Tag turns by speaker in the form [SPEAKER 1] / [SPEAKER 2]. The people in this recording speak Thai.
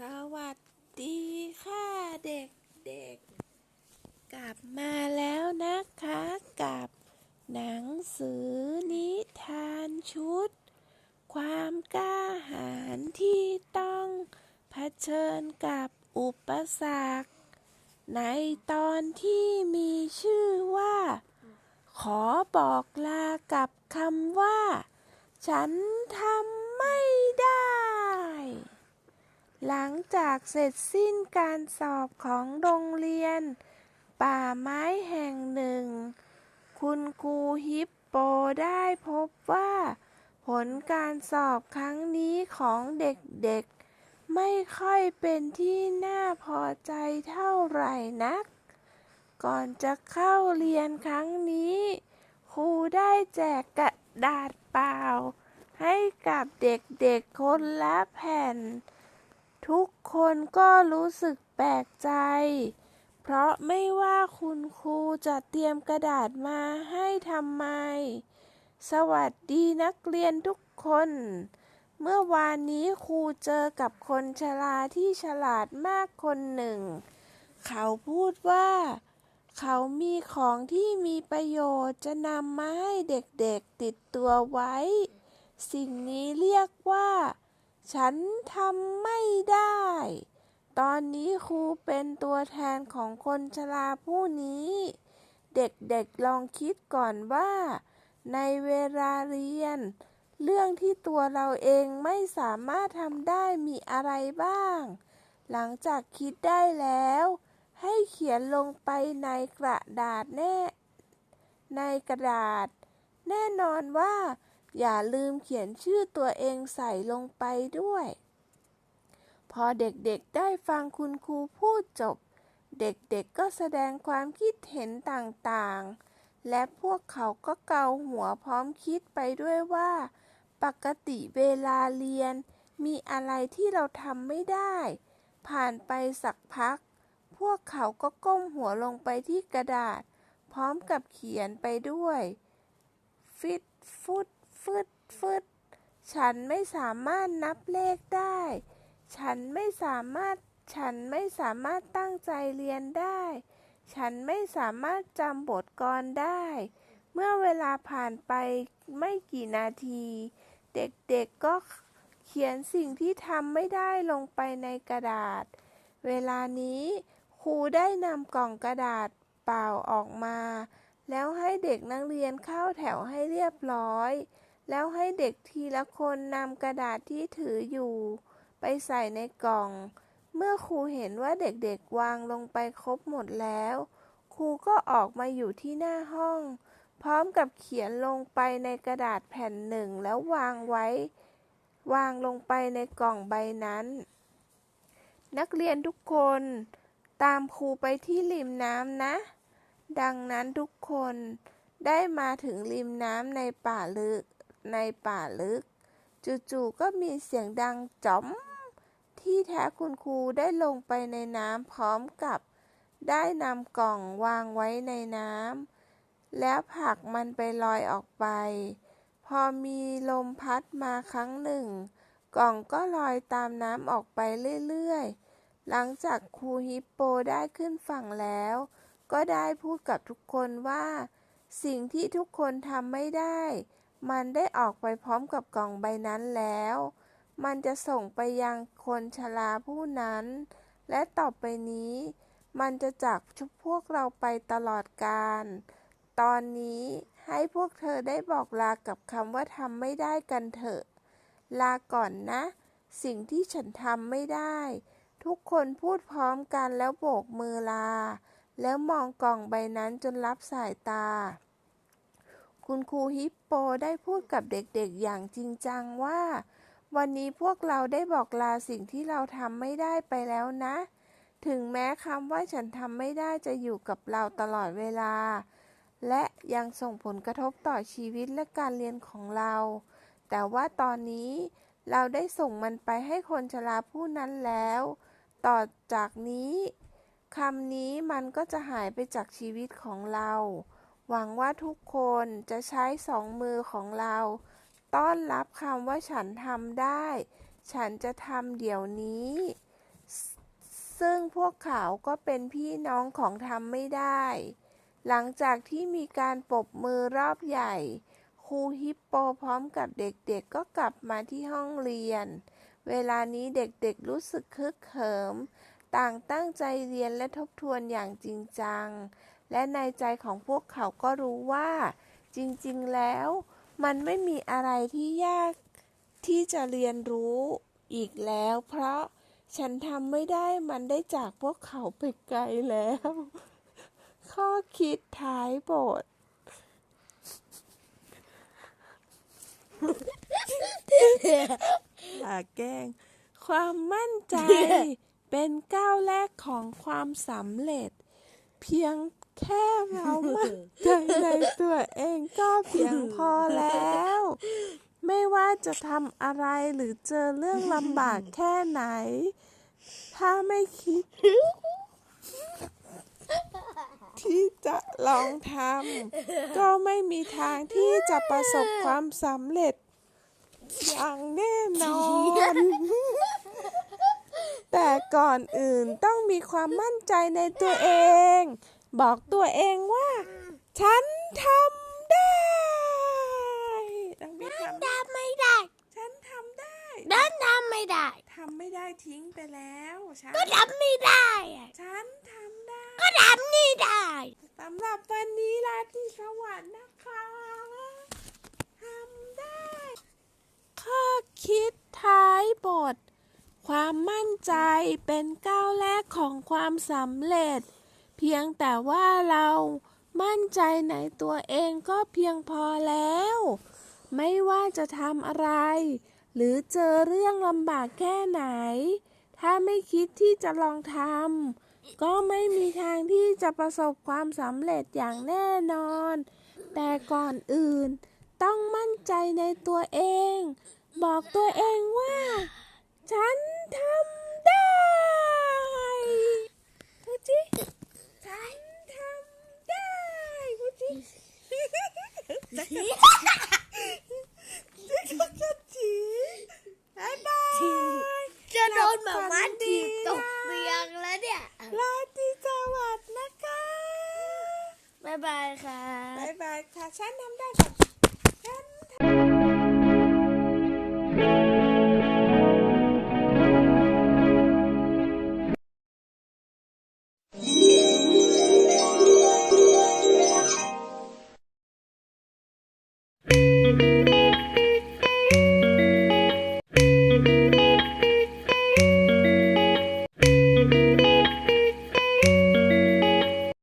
[SPEAKER 1] สวัสดีค่ะเด็กๆกลับมาแล้วนะคะกับหนังสือนิทานชุด ความกล้าหาญที่ต้องเผชิญกับอุปสรรค ในตอนที่มีชื่อว่า ขอบอกลากับคำว่า ฉันทำไม่ได้ หลังจากเสร็จสิ้นการสอบของโรงเรียน ป่าไม้แห่งหนึ่ง คุณครูฮิปโปได้พบว่า ผลการสอบครั้งนี้ของเด็กๆ ไม่ค่อยเป็นที่น่าพอใจเท่าไหร่นัก ก่อนจะเข้าเรียนครั้งนี้ ครูได้แจกกระดาษเปล่า ให้กับเด็กๆคนละแผ่น ทุกคนก็รู้สึกแปลกใจ เพราะไม่ว่าคุณครูจะเตรียมกระดาษมาให้ทำไม สวัสดีนักเรียนทุกคน เมื่อวานนี้ครูเจอกับคนชราที่ฉลาดมากคนหนึ่ง เขาพูดว่า เขามีของที่มีประโยชน์จะนำมาให้เด็กๆติดตัวไว้ สิ่งนี้เรียกว่า ฉันทำไม่ได้ ตอนนี้ครูเป็นตัวแทนของคนชราผู้นี้ เด็กๆลองคิดก่อนว่า ในเวลาเรียน เรื่องที่ตัวเราเองไม่สามารถทำได้มีอะไรบ้าง หลังจากคิดได้แล้ว ให้เขียนลงไปในกระดาษแน่ ในกระดาษ แน่นอนว่า อย่าลืมเขียนชื่อตัวเองใส่ลงไปด้วย พอเด็กๆได้ฟังคุณครูพูดจบ เด็กๆก็แสดงความคิดเห็นต่างๆ และพวกเขาก็เกาหัวพร้อมคิดไปด้วยว่า ปกติเวลาเรียน มีอะไรที่เราทำไม่ได้ ผ่านไปสักพัก พวกเขาก็ก้มหัวลงไปที่กระดาษ พร้อมกับเขียนไปด้วย ฟิตฟุต ฟึดฟึดฉันไม่สามารถนับเลขได้ ฉันไม่สามารถ ฉันไม่สามารถตั้งใจเรียนได้ ฉันไม่สามารถจำบทกลได้ เมื่อเวลาผ่านไปไม่กี่นาที เด็กๆก็เขียนสิ่งที่ทำไม่ได้ลงไปในกระดาษ เวลานี้ครูได้นำกล่องกระดาษเปล่าออกมา แล้วให้เด็กนักเรียนเข้าแถวให้เรียบร้อย แล้วให้เด็กทีละคนนำกระดาษที่ถืออยู่ ไปใส่ในกล่อง เมื่อครูเห็นว่าเด็กๆวางลงไปครบหมดแล้ว ครูก็ออกมาอยู่ที่หน้าห้อง พร้อมกับเขียนลงไปในกระดาษแผ่นหนึ่งแล้ววางไว้ วางลงไปในกล่องใบนั้น นักเรียนทุกคนตามครูไปที่ริมน้ำนะ ดังนั้นทุกคนได้มาถึงริมน้ำในป่าลึก ในป่าลึก จู่ๆก็มีเสียงดังจ๋อม ที่แท้คุณครูได้ลงไปในน้ำพร้อมกับ ได้นำกล่องวางไว้ในน้ำแล้วผลักมันไปลอยออกไป พอมีลมพัดมาครั้งหนึ่ง กล่องก็ลอยตามน้ำออกไปเรื่อยๆ หลังจากครูฮิปโปได้ขึ้นฝั่งแล้ว ก็ได้พูดกับทุกคนว่า สิ่งที่ทุกคนทำไม่ได้ มันได้ออกไปพร้อมกับกล่องใบนั้นแล้ว มันจะส่งไปยังคนชราผู้นั้น และต่อไปนี้ มันจะจากชุบพวกเราไปตลอดกาล ตอนนี้ให้พวกเธอได้บอกลากับคำว่าทำไม่ได้กันเถอะ ลาก่อนนะ สิ่งที่ฉันทำไม่ได้ ทุกคนพูดพร้อมกันแล้วโบกมือลา แล้วมองกล่องใบนั้นจนรับสายตา คุณครูฮิปโปได้พูดกับเด็กๆอย่างจริงจังว่า วันนี้พวกเราได้บอกลาสิ่งที่เราทำไม่ได้ไปแล้วนะ ถึงแม้คำว่าฉันทำไม่ได้จะอยู่กับเราตลอดเวลา และยังส่งผลกระทบต่อชีวิตและการเรียนของเรา แต่ว่าตอนนี้เราได้ส่งมันไปให้คนชราผู้นั้นแล้ว ต่อจากนี้คำนี้มันก็จะหายไปจากชีวิตของเรา หวังว่าทุกคนจะใช้สองมือของเรา ต้อนรับคำว่าฉันทำได้ ฉันจะทำเดี๋ยวนี้ ซึ่งพวกเขาก็เป็นพี่น้องของทำไม่ได้ หลังจากที่มีการปรบมือรอบใหญ่ครูฮิปโปพร้อมกับเด็กๆก็กลับมาที่ห้องเรียน เวลานี้เด็กๆรู้สึกคึกเขิม ต่างตั้งใจเรียนและทบทวนอย่างจริงจัง และในใจของพวกเขาก็รู้ว่า จริงๆแล้ว มันไม่มีอะไรที่ยากที่จะเรียนรู้อีกแล้ว เพราะฉันทำไม่ได้มันได้จากพวกเขาไปไกลแล้ว ข้อคิดท้ายบทอย่าแกล้ง ความมั่นใจเป็นก้าวแรกของความสำเร็จ เพียงแค่เรามั่นใจในตัวเองก็เพียงพอแล้ว ไม่ว่าจะทำอะไรหรือเจอเรื่องลำบากแค่ไหน ถ้าไม่คิด ที่จะลองทำก็ไม่มีทางที่จะประสบความสำเร็จอย่างแน่นอน แต่ก่อนอื่นต้องมีความมั่นใจในตัวเอง บอกตัวเองว่า ฉันทำได้ต้องมีทำ
[SPEAKER 2] ทำไม่ได้
[SPEAKER 1] ฉันทำได้
[SPEAKER 2] ดันทำไม่ได้
[SPEAKER 1] ทำไม่ได้ทิ้งไปแล้วฉัน
[SPEAKER 2] ก็ทำไม่ได้อะ
[SPEAKER 1] ฉันทำได้
[SPEAKER 2] ก็ทำไม่ได้
[SPEAKER 1] สำหรับวันนี้ลาตรีสวัสดิ์นะคะทำได้ ข้อคิดท้ายบท ความมั่นใจเป็นก้าวแรกของความสำเร็จ เพียงแต่ว่าเรามั่นใจในตัวเองก็เพียงพอแล้ว ไม่ว่าจะทำอะไร หรือเจอเรื่องลำบากแค่ไหน ถ้าไม่คิดที่จะลองทำก็ไม่มีทางที่จะประสบความสำเร็จอย่างแน่นอน แต่ก่อนอื่น ต้องมั่นใจในตัวเอง บอกตัวเองว่า ฉัน ทำได้พูดจิฉันทำได้พูดจิจะก็จะจีบายบาย
[SPEAKER 2] จะโดนแบบว่าถีบตกเตียงแล้วเนี่ย
[SPEAKER 1] ลาตรีสวัสดิ์นะคะ
[SPEAKER 2] บ๊ายบายค่ะ
[SPEAKER 1] บายบายค่ะฉันทำได้ค่ะฉันทำ